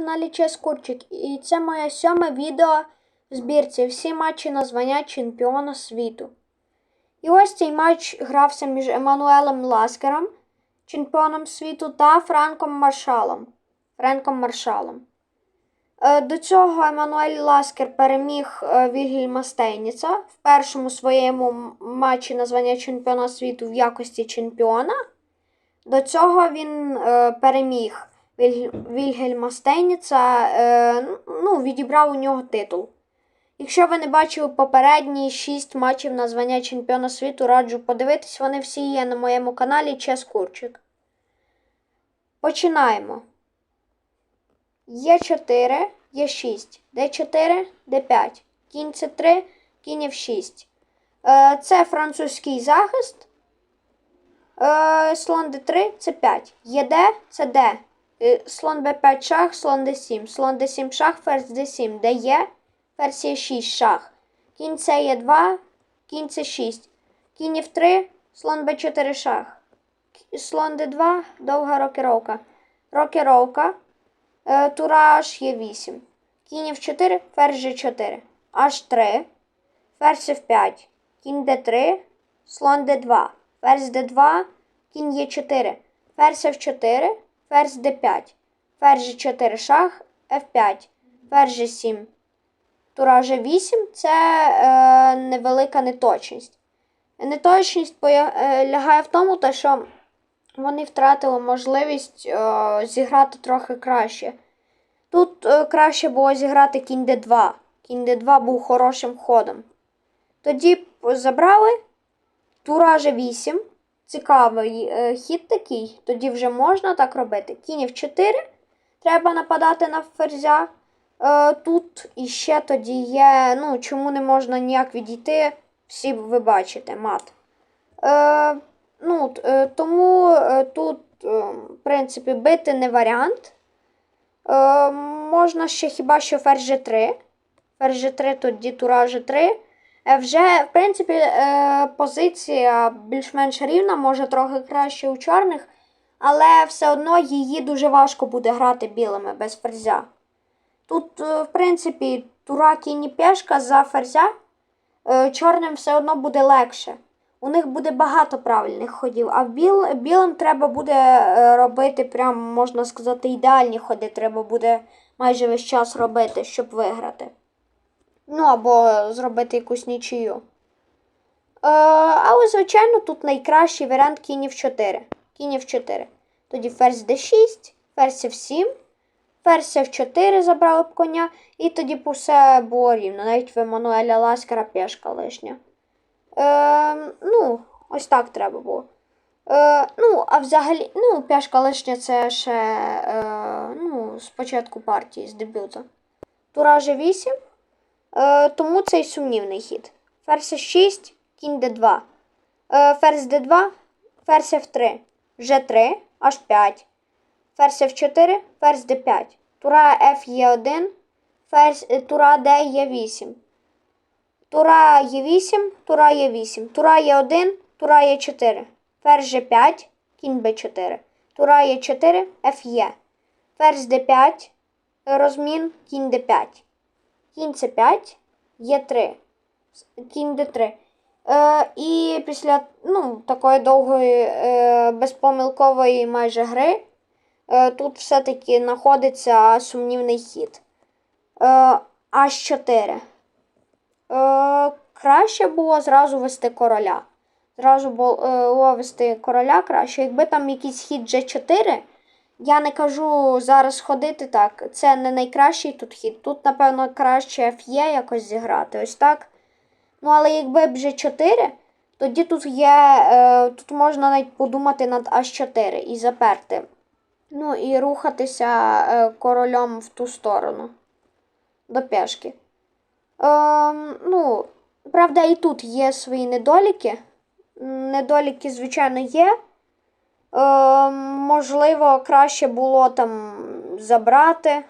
каналі Чес і це моє сьоме відео в збірці всі матчі на звання чемпіона світу. І ось цей матч грався між Еммануелем Ласкером, чемпіоном світу, та Франком Маршалом. Френком Маршалом. Е, До цього Еммануель Ласкер переміг е, Вільгельма Стейніца в першому своєму матчі на звання чемпіона світу в якості чемпіона. До цього він е, переміг Вільгельма Стейніца, е, ну, відібрав у нього титул. Якщо ви не бачили попередні 6 матчів на звання чемпіона світу, раджу подивитись, вони всі є на моєму каналі Чес Курчик. Починаємо. Є 4, є 6. Д4, Д5. Кінь С3, кінь F6. Е, це французький захист. Е, слон d3 це 5. ЄД це Д. Е, Слон Б5 шах, слон Д7. Слон Д7 шах, ферзь Д7. Де є? Ферзь Е6 шах. Кінь С Е2, кінь С6. Кінь F3, слон Б4 шах. Слон Д2, довга рокіровка. Рокіровка. Е, Тура H Е8. Кінь F4, ферзь G4. H3, ферзь F5. Кінь Д3, слон Д2. Ферзь Д2, кінь Е4. Ферзь F4, ферзь Д5. Ферзь G4 шах, F5. Ферзь G7. Тура G8 це е, невелика неточність. Неточність е, лягає в тому, що вони втратили можливість е, зіграти трохи краще. Тут е, краще було зіграти кінь Д2. Кінь Д2 був хорошим ходом. Тоді забрали тура G8. Цікавий е, хід такий. Тоді вже можна так робити. Кінь F4. Треба нападати на ферзя. Е, тут іще тоді є. Ну, чому не можна ніяк відійти, всі ви бачите, мат. Е, ну, е, тому е, тут, е, в принципі, бити не варіант. Е, можна ще хіба що ферзь G3. Ферзь G3, тоді тура G3. Е, Вже, в принципі, е, позиція більш-менш рівна, може трохи краще у чорних, але все одно її дуже важко буде грати білими без ферзя. Тут, е, в принципі, тура кінь і пешка за ферзя. Чорним все одно буде легше. У них буде багато правильних ходів, а біл, білим треба буде робити, прям, можна сказати, ідеальні ходи. Треба буде майже весь час робити, щоб виграти. Ну, або зробити якусь нічию. Е, але, звичайно, тут найкращий варіант кінь в 4. Кінь в 4. Тоді ферзь d6, ферзь f7, ферзь f4 забрали б коня, і тоді б усе було рівно. Навіть в Еммануеля Ласкера пешка лишня. Е, ну, ось так треба було. Е, ну, а взагалі, ну, пешка лишня це ще е, ну, з партії, з дебюту. Тура G8. Е, тому це й сумнівний хід. Ферзь 6, кінь d2. Е, ферзь d2, ферзь f3, g3, h5. Ферзь f4, ферзь d5. Тура f є1, ферзь, е, тура d є8. Тура Е8, тура Е8, тура Е1, тура Е4, ферзь G5, кінь Б4, тура Е4, Ф'Е, ферзь Д5, розмін, кінь Д5, кінь С5, Е3, кінь Д3. Е, і після ну, такої довгої е, безпомилкової майже гри е, тут все-таки знаходиться сумнівний хід. Е, H4. Е, краще було зразу вести короля. Зразу було вести короля краще. Якби там якийсь хід G4, я не кажу зараз ходити так. Це не найкращий тут хід. Тут, напевно, краще ф'є якось зіграти. Ось так. Ну, але якби б G4, тоді тут є. Е, тут можна навіть подумати над H4 і заперти. Ну і рухатися е, королем в ту сторону. До пешки. Ем, ну, правда, і тут є свої недоліки. Недоліки, звичайно, є. Ем, можливо, краще було там забрати.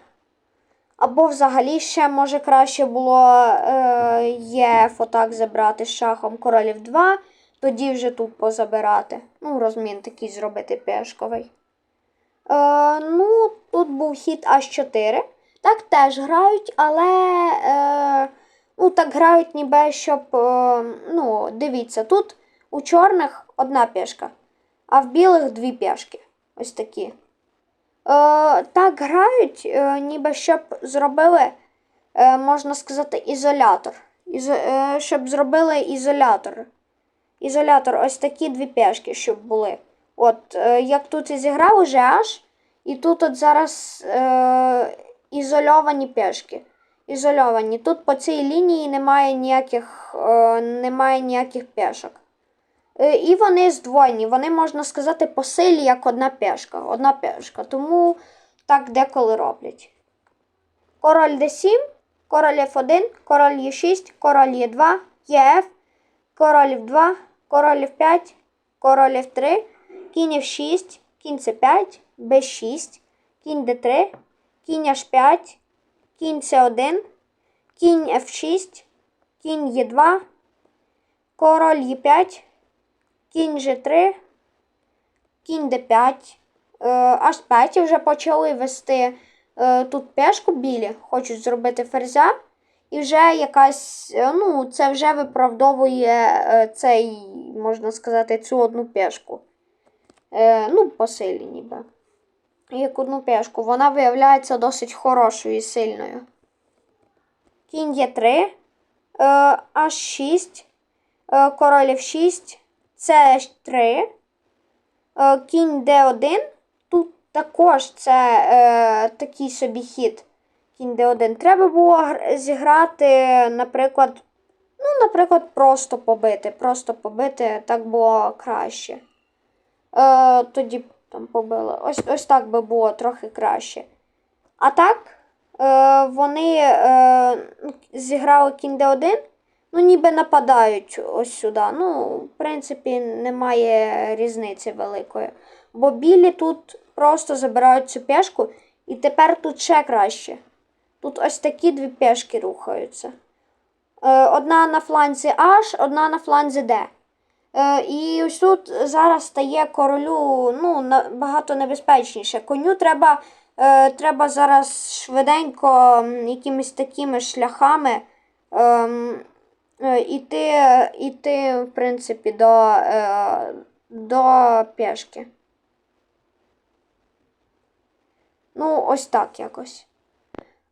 Або взагалі ще, може, краще було е, є фотак забрати з шахом королів 2, тоді вже тут позабирати. Ну, розмін такий зробити пешковий. Е, ну, тут був хід H4. Так теж грають, але е, ну, так грають ніби щоб. Е, ну, дивіться, тут у чорних одна пішка, а в білих дві пішки. Ось такі. Е, так грають, е, ніби щоб зробили, е, можна сказати, ізолятор. Ізо, е, щоб зробили ізолятор. Ізолятор, ось такі дві пешки, щоб були. От, е, як тут і зіграв уже аж, і тут от зараз е, ізольовані пешки. Ізольовані. Тут по цій лінії немає ніяких, е, немає ніяких пешок. Е, і вони здвоєні, вони, можна сказати, по силі як одна пешка. Одна пешка. Тому так деколи роблять. Король d7, король f1, король e6, король e2, ef, король f2, король f5, король f3, кінь f6, кінь c5, b6, кінь d3, кінь h5, кінь c1, кінь f6, кінь e2, король e5, кінь g3, кінь d5, е, h5 вже почали вести е, тут пешку білі, хочуть зробити ферзя. І вже якась, е, ну, це вже виправдовує цей, можна сказати, цю одну пешку. Ну, по силі ніби. Як одну пешку. Вона виявляється досить хорошою і сильною. Кінь є 3, е, H6, е, король F6, С3, е, кінь D1. Тут також це е, такий собі хід. Кінь D1. Треба було зіграти, наприклад, ну, наприклад, просто побити. Просто побити так було краще. Е, тоді там побили. Ось, ось так би було трохи краще. А так, е, вони е, зіграли кінь D1, ну, ніби нападають ось сюди. Ну, в принципі, немає різниці великої. Бо білі тут просто забирають цю пешку, і тепер тут ще краще. Тут ось такі дві пешки рухаються. Е, одна на фланзі H, одна на фланзі D. Е, і ось тут зараз стає королю ну, набагато небезпечніше. Коню треба, е, треба зараз швиденько якимись такими шляхами ем, іти, іти, в принципі, до, е, до пешки. Ну, ось так якось.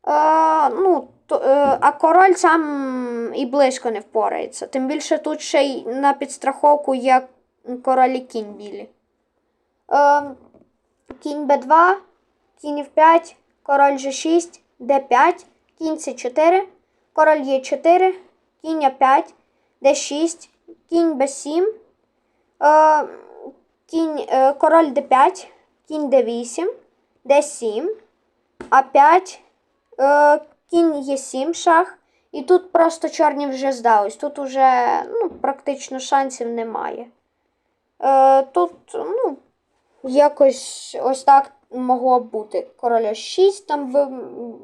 Е, ну, е, а король сам і близько не впорається. Тим більше тут ще й на підстраховку є король і кінь білі. Е, кінь Б2, кінь F5, король G6, Д5, кінь С4, король Е4, кінь А5, Д6, кінь Б7, е, е, король Д5, кінь Д8, Д7, А5, е, кінь Е7 шах. І тут просто чорні вже здались. Тут уже ну, практично шансів немає. Е, тут, ну, якось ось так могло б бути. Короля 6 там би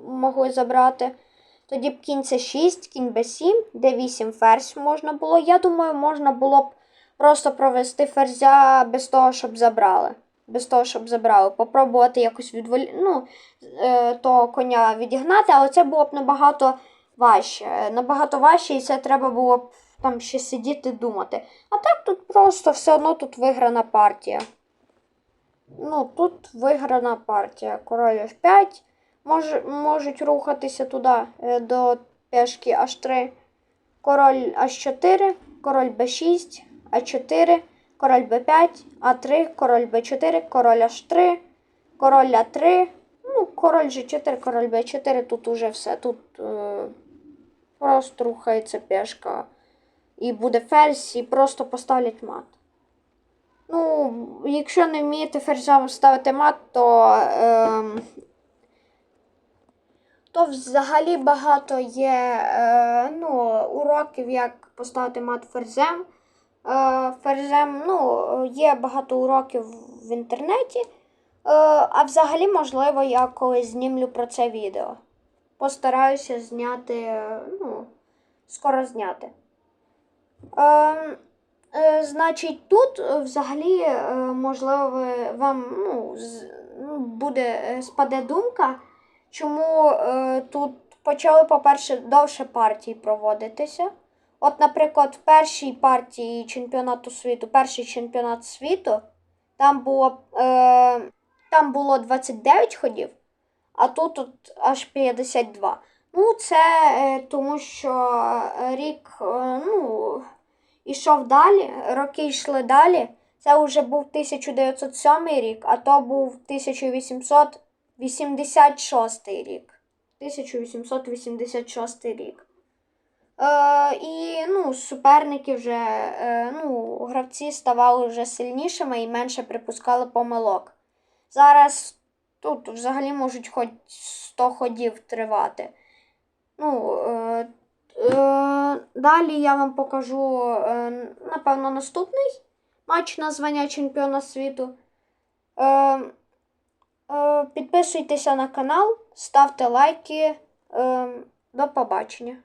могли забрати. Тоді б кінь С6, кінь Б7, Д8 ферзь можна було. Я думаю, можна було б просто провести ферзя без того, щоб забрали. Без того, щоб забрали. Попробувати якось відволі... ну, е, того коня відігнати, але це було б набагато важче. Е, Набагато важче, і це треба було б там ще сидіти думати. А так тут просто все одно тут виграна партія. Ну, тут виграна партія. Король F5. Мож, можуть рухатися туди е, до пешки H3. Король H4, король B6, А4, король Б5, А3, король Б4, король H3, король А3. Ну, король G4, король Б4, тут уже все. Тут е, просто рухається пешка. І буде ферзь, і просто поставлять мат. Ну, якщо не вмієте ферзям ставити мат, то, е, то взагалі багато є е, ну, уроків, як поставити мат ферзем. Е, ферзем, ну, є багато уроків в інтернеті. Е, а взагалі, можливо, я колись знімлю про це відео. Постараюся зняти, ну, скоро зняти. Е, е, значить, тут взагалі, е, можливо, вам ну, з- ну, буде, е, спаде думка, чому е, тут почали, по-перше, довше партії проводитися. От, наприклад, в першій партії чемпіонату світу, перший чемпіонат світу, там було, е, там було 29 ходів, а тут от аж 52. Ну, це е, тому, що рік е, ну, ішов далі, роки йшли далі. Це вже був 1907 рік, а то був 1886 рік. 1886 рік. Е, і ну, суперники вже, е, ну, гравці ставали вже сильнішими і менше припускали помилок. Зараз тут взагалі можуть хоч 100 ходів тривати. Ну, е, е, далі я вам покажу, е, напевно, наступний матч на звання чемпіона світу. Е, підписуйтеся на канал, ставте лайки. Е, до побачення.